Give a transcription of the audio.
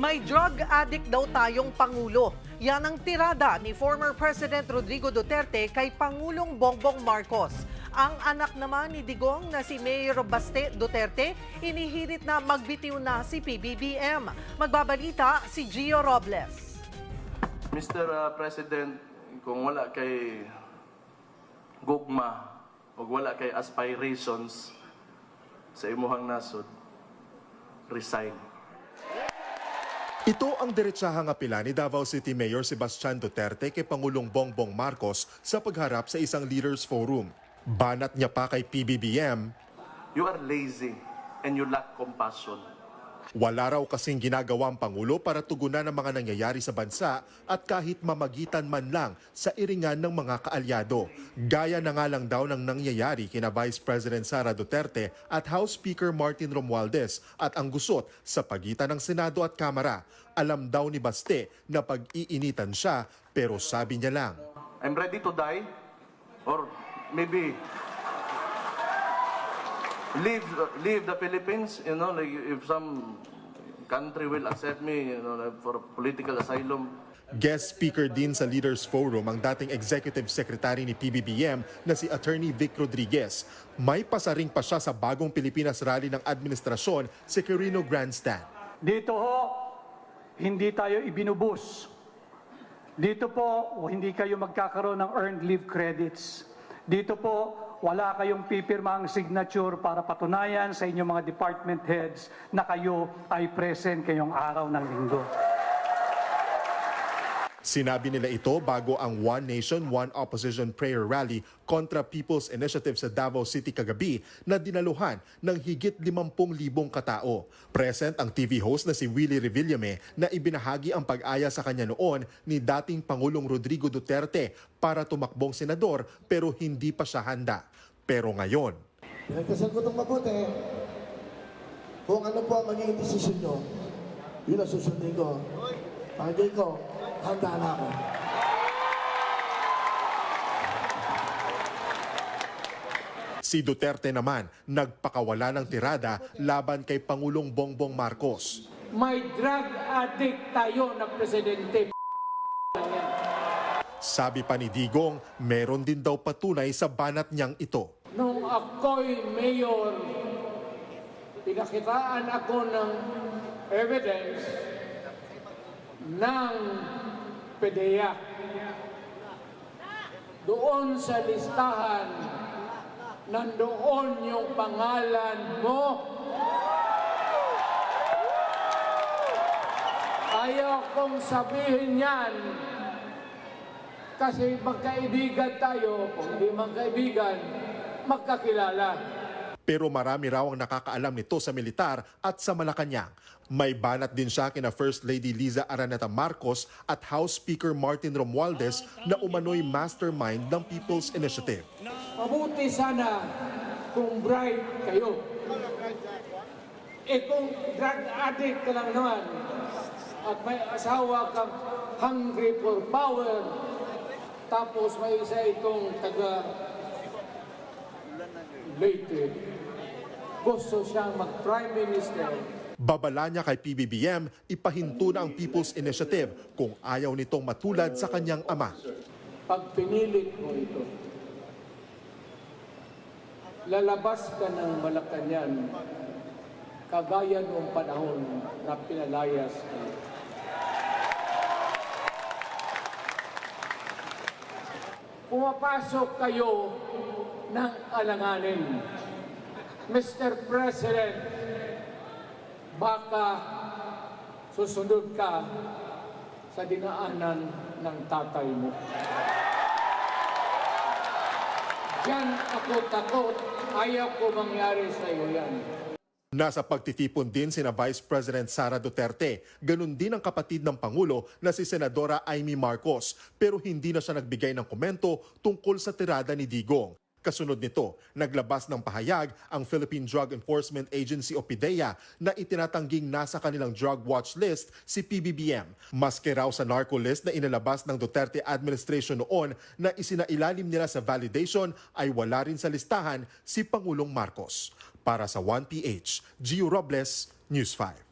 May drug addict daw tayong Pangulo. Yan ang tirada ni former President Rodrigo Duterte kay Pangulong Bongbong Marcos. Ang anak naman ni Digong na si Mayor Baste Duterte, inihirit na magbitiw na si PBBM. Magbabalita si Gio Robles. Mr. uh, President, kung wala kay gugma o wala kay aspirations sa imuhang nasod, resign. Ito ang diretsahang apela ni Davao City Mayor Sebastian Duterte kay Pangulong Bongbong Marcos sa pagharap sa isang leaders forum. Banat niya pa kay PBBM, You are lazy and you lack compassion. Wala raw kasing ginagawang Pangulo para tugunan ang mga nangyayari sa bansa at kahit mamagitan man lang sa iringan ng mga kaalyado. Gaya na nga lang daw ng nangyayari kina Vice President Sara Duterte at House Speaker Martin Romualdez at ang gusot sa pagitan ng Senado at Kamara. Alam daw ni Baste na pag-iinitan siya pero sabi niya lang, I'm ready to die or maybe leave leave the Philippines, you know, like if some country will accept me, you know, like for political asylum. Guest speaker din sa Leaders Forum ang dating Executive Secretary ni PBBM na si Attorney Vic Rodriguez. May pasaring pa siya sa bagong Pilipinas Rally ng administrasyon sa Quirino Grandstand. Dito ho, hindi tayo ibinubus. Dito po, hindi kayo magkakaroon ng earned leave credits. Dito po, wala kayong pipirmang signature para patunayan sa inyong mga department heads na kayo ay present kayong araw ng linggo. Sinabi nila ito bago ang One Nation, One Opposition Prayer Rally kontra People's Initiative sa Davao City kagabi na dinaluhan ng higit 50,000 katao. Present ang TV host na si Willie Revillame na ibinahagi ang pag-aya sa kanya noon ni dating Pangulong Rodrigo Duterte para tumakbong senador pero hindi pa siya handa. Pero ngayon, Pinagdasal ko itong mabuti. Kung ano po ang magiging desisyon nyo, yun ang susundin ko. Pagiging ko, handa na ako. si Duterte naman nagpakawala ng tirada laban kay Pangulong Bongbong Marcos. May drug addict tayo na presidente. Sabi pa ni Digong, meron din daw patunay sa banat niyang ito. Nung ako'y mayor, pinakitaan ako ng evidence ng PDEA. Doon sa listahan, nandoon yung pangalan mo. Ayaw kong sabihin yan kasi magkaibigan tayo, kung hindi magkaibigan, magkakilala. Pero marami raw ang nakakaalam nito sa militar at sa Malacanang. May banat din siya kina First Lady Liza Araneta Marcos at House Speaker Martin Romualdez na umano'y mastermind ng People's Initiative. Mabuti sana kung bright kayo. Eh kung drug addict ka lang naman at may asawa kang hungry for power, tapos may isa itong taga Leyte, gusto siyang mag-prime minister, Babala niya kay PBBM, ipahinto na ang People's Initiative kung ayaw nitong matulad sa kanyang ama. pag pinilit mo ito, lalabas ka ng Malacanang kagaya noong panahon na pinalayas ka. Pumapasok kayo ng alanganin. Mr. President, baka susunod ka sa dinaanan ng tatay mo. Diyan ako takot. Ayaw ko mangyari sa iyo yan. Nasa pagtitipon din sina Vice President Sara Duterte. Ganon din ang kapatid ng Pangulo na si Senadora Amy Marcos pero hindi na siya nagbigay ng komento tungkol sa tirada ni Digong. Kasunod nito, naglabas ng pahayag ang Philippine Drug Enforcement Agency o PIDEA na itinatangging nasa kanilang drug watch list si PBBM. Maski raw sa narco list na inalabas ng Duterte administration noon na isinailalim nila sa validation ay wala rin sa listahan si Pangulong Marcos. Para sa 1PH, Gio Robles, News 5.